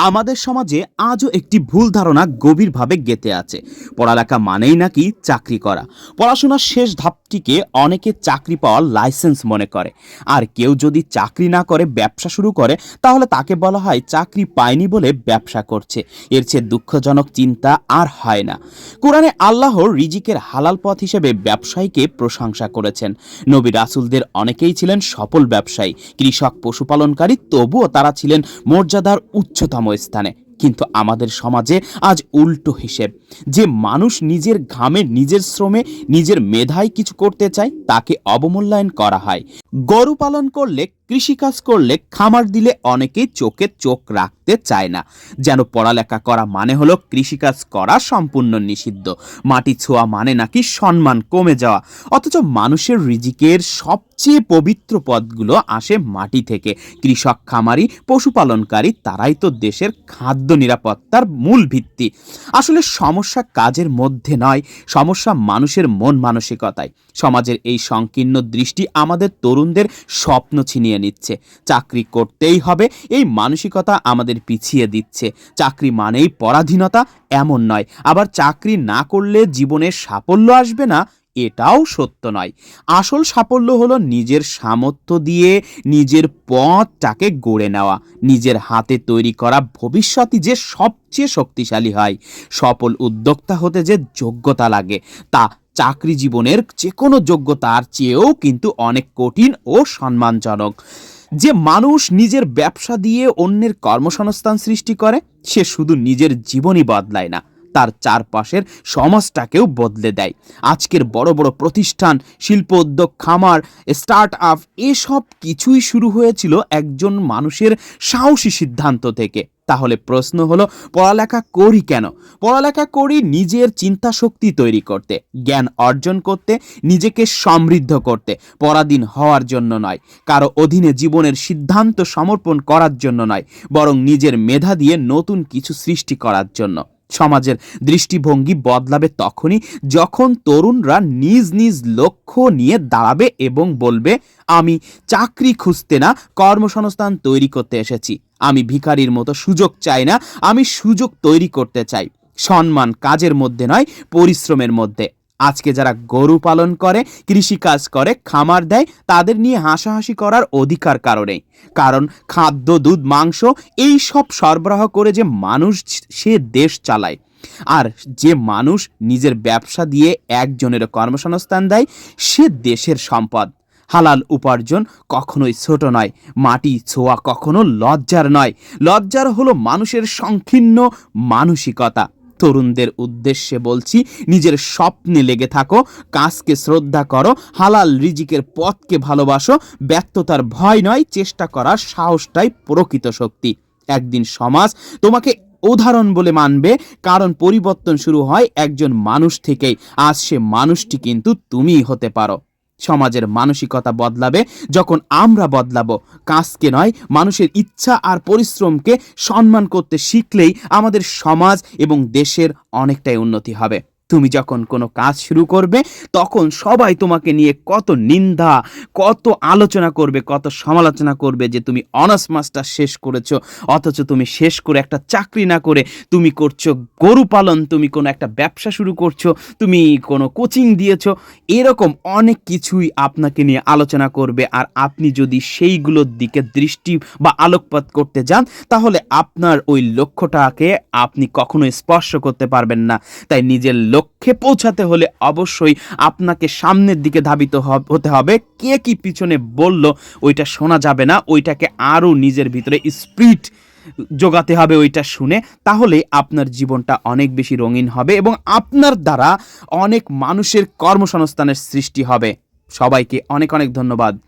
আমাদের সমাজে আজও একটি ভুল ধারণা গভীরভাবে গেঁথে আছে। পড়ালেখা মানেই নাকি চাকরি করা। পড়াশোনার শেষ ধাপটিকে অনেকে চাকরি পাওয়ার লাইসেন্স মনে করে। আর কেউ যদি চাকরি না করে, ব্যবসা শুরু করে, তাহলে তাকে বলা হয় চাকরি পায়নি বলে ব্যবসা করছে। এর চেয়ে দুঃখজনক চিন্তা আর হয় না। কোরআনে আল্লাহর রিজিকের হালাল পথ হিসেবে ব্যবসায়ীকে প্রশংসা করেছেন। নবী রাসুলদের অনেকেই ছিলেন সফল ব্যবসায়ী। কৃষক, পশুপালনকারী, তবুও তারা ছিলেন মর্যাদার উচ্চতম স্থানে কিন্তু আমাদের সমাজে আজ উল্টো হিসেব। যে মানুষ নিজের ঘামে, নিজের শ্রমে, নিজের মেধায় কিছু করতে চায়, তাকে অবমূল্যায়ন করা হয়। গরু পালন করলে কৃষিকাজ করলে খামার দিলে অনেকেই চোখে চোখ রাখতে চায় না। যেন পড়ালেখা করা মানে হলো কৃষিকাজ করা সম্পূর্ণ নিষিদ্ধ। মাটি ছোঁয়া মানে নাকি সম্মান কমে যাওয়া। অথচ মানুষের রিজিকের সবচেয়ে পবিত্র পদগুলো আসে মাটি থেকে। কৃষক, খামারি, পশুপালনকারী তারাই তো দেশের খাদ্য নিরাপত্তার মূল ভিত্তি। আসলে সমস্যা কাজের মধ্যে নয়, সমস্যা মানুষের মন মানসিকতায়। সমাজের এই সংকীর্ণ দৃষ্টি আমাদের তরুণদের স্বপ্ন ছিনিয়ে নিচ্ছে। চাকরি করতেই হবে, এই মানসিকতা আমাদের পিছিয়ে দিচ্ছে। চাকরি মানেই পরাধীনতা, এমন নয়। আবার চাকরি না করলে জীবনে সাফল্য আসবে না, এটাও সত্য নয়। আসল সাফল্য হলো নিজের সামর্থ্য দিয়ে নিজের পথটাকে গড়ে নেওয়া। নিজের হাতে তৈরি করা ভবিষ্যতই যে সবচেয়ে শক্তিশালী হয়। সফল উদ্যোক্তা হতে যে যোগ্যতা লাগে, তা চাকরি জীবনের যে কোনো যোগ্যতার চেয়েও কিন্তু অনেক কঠিন ও সম্মানজনক। যে মানুষ নিজের ব্যবসা দিয়ে অন্যের কর্মসংস্থান সৃষ্টি করে, সে শুধু নিজের জীবনই বদলায় না। তার চারপাশের সমাজটাকেও বদলে দেয়। আজকের বড় বড় প্রতিষ্ঠান, শিল্প উদ্যোগ, খামার স্টার্ট আপ এসব কিছুই শুরু হয়েছিল একজন মানুষের সাহসী সিদ্ধান্ত থেকে। তাহলে প্রশ্ন হলো, পড়ালেখা করি কেন? পড়ালেখা করি নিজের চিন্তা শক্তি তৈরি করতে, জ্ঞান অর্জন করতে, নিজেকে সমৃদ্ধ করতে, পরাধীন হওয়ার জন্য নয়, কারও অধীনে জীবনের সিদ্ধান্ত সমর্পণ করার জন্য নয়, বরং নিজের মেধা দিয়ে নতুন কিছু সৃষ্টি করার জন্য। সমাজের দৃষ্টিভঙ্গি বদলাবে তখনই যখন তরুণরা নিজ নিজ লক্ষ্য নিয়ে দাঁড়াবে এবং বলবে, আমি চাকরি খুঁজতে না কর্মসংস্থান তৈরি করতে এসেছি। আমি ভিখারির মতো সুযোগ চাই না। আমি সুযোগ তৈরি করতে চাই। সম্মান কাজের মধ্যে নয়, পরিশ্রমের মধ্যে। আজকে যারা গরু পালন করে, কৃষিকাজ করে, খামার দেয়, তাদের নিয়ে হাসাহাসি করার অধিকার কারণেই কারণ খাদ্য, দুধ, মাংস, এই সব সরবরাহ করে যে মানুষ সে দেশ চালায়। আর যে মানুষ নিজের ব্যবসা দিয়ে একজনের কর্মসংস্থান দেয়, সে দেশের সম্পদ। হালাল উপার্জন কখনোই ছোট নয়, মাটি ছোঁয়া কখনো লজ্জার নয়। লজ্জার হলো মানুষের সংকীর্ণ মানসিকতা। তরুণদের উদ্দেশ্যে বলছি, নিজের স্বপ্নে লেগে থাকো, কাজকে শ্রদ্ধা করো, হালাল রিজিকের পথকে ভালোবাসো, ব্যর্থতার ভয় নয়, চেষ্টা করার সাহসটাই প্রকৃত শক্তি। একদিন সমাজ তোমাকে উদাহরণ বলে মানবে, কারণ পরিবর্তন শুরু হয় একজন মানুষ থেকেই, আজ সে মানুষটি কিন্তু তুমিই হতে পারো। সমাজের মানসিকতা বদলাবে। যখন আমরা বদলাবো, কাজকে নয়, মানুষের ইচ্ছা আর পরিশ্রমকে সম্মান করতে শিখলেই আমাদের সমাজ এবং দেশের অনেকটাই উন্নতি হবে। তুমি যখন কোনো কাজ শুরু করবে, তখন সবাই তোমাকে নিয়ে কত নিন্দা, কত আলোচনা করবে, কত সমালোচনা করবে যে তুমি অনার্স মাস্টার শেষ করেছ, অথচ তুমি শেষ করে একটা চাকরি না করে তুমি করছ গরু পালন, তুমি কোনো একটা ব্যবসা শুরু করছ, তুমি কোনো কোচিং দিয়েছ, এরকম অনেক কিছুই আপনাকে নিয়ে আলোচনা করবে। আর আপনি যদি সেইগুলোর দিকে দৃষ্টি বা আলোকপাত করতে যান, তাহলে আপনার ওই লক্ষ্যটাকে আপনি কখনোই স্পর্শ করতে পারবেন না। তাই নিজের লক্ষ্যে পৌঁছাতে হলে অবশ্যই আপনাকে সামনের দিকে ধাবিত হতে হবে। কে কি পিছনে বলল, ওইটা শোনা যাবে না। ওইটাকে আরও নিজের ভিতরে স্পিড যোগাতে হবে, ওইটা শুনে। তাহলে আপনার জীবনটা অনেক বেশি রঙিন হবে এবং আপনার দ্বারা অনেক মানুষের কর্মসংস্থানের সৃষ্টি হবে। সবাইকে অনেক অনেক ধন্যবাদ।